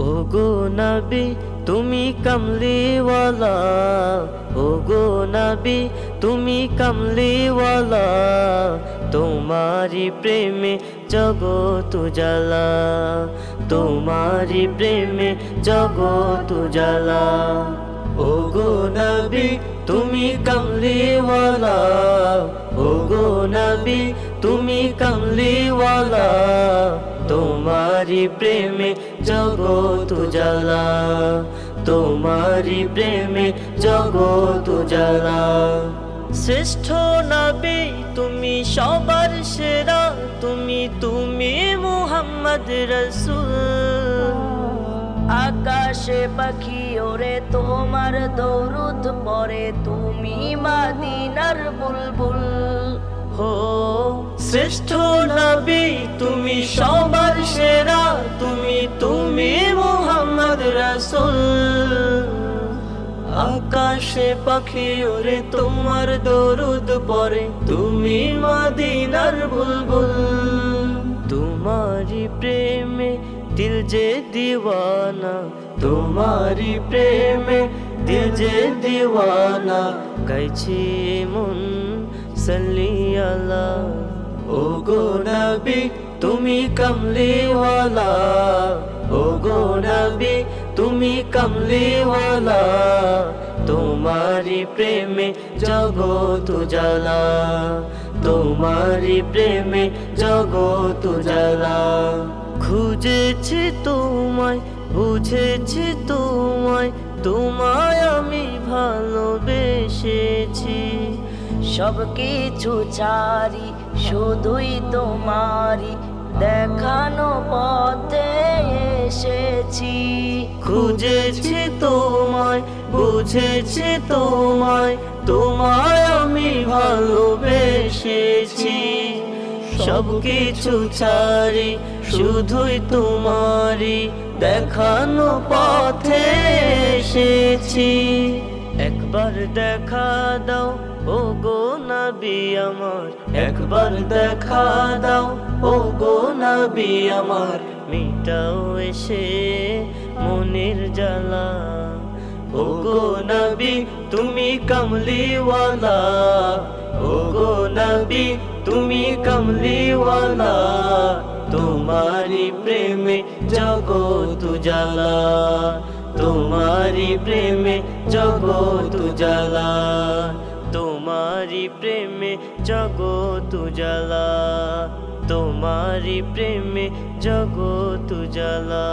ও গো নবী, তুমি কমলিওয়ালা। ও গো নবী, তুমি কমলিওয়ালা। তোমারি প্রেমে জগত জ্বালা তোমারি প্রেমে জগত জ্বালা ও গো নবী, তুমি কমলিওয়ালা। ও গো নবী, তুমি কমলিওয়ালা। তোমারি প্রেমে জগত জ্বালা তোমারি প্রেমে জগত জ্বালা শ্রেষ্ঠ নবী, তুমি সবার সেরা। তুমি তুমি মুহাম্মদ রসুল। আকাশে পাখি ওরে তোমার দৌরুদ পরে তুমি মাদিনার বুলবুল। হো, শ্রেষ্ঠ নবী, তুমি সবার আকাশে পাখি, ওরে তোমার দরুদ পরে তুমি মাদিনার বুলবুল। তোমারি প্রেমে দিল যে দিওয়ানা তোমারি প্রেমে দিল যে দিওয়ানা। গাইছি মন সাল্লিয়ালা ও গো নবী, তুমি কমলিওয়ালা। ও গো নবী, তুমি কমলিওয়ালা। তোমারি প্রেমে জগত জ্বালা তোমারি প্রেমে জগত জ্বালা খুঁজেছি তোমায়, বুঝেছি তোমায় তোমায় আমি ভালোবেসেছি। সব কিছু ছাড়ি শুধুই তোমারি দেখানো পথে এসেছি। খুঁজেছি তোমায় বুঝেছি তোমায় তোমায় আমি ভালোবেসেছি। সব কিছু ছাড়ি, শুধুই তোমারই দেখানো পথে এসেছি। একবার দেখা দাও ও গো নবী আমার। একবার দেখা দাও ও গো নবী আমার। মিটাও এসে মনের জ্বালা। ও গো নবী তুমি কমলিওয়ালা ও গো নবী তুমি কমলিওয়ালা তোমারি প্রেমে জগত জ্বালা তোমারি প্রেমে জগত জ্বালা তোমারি প্রেমে জগত জ্বালা তোমারি প্রেমে জগত জ্বালা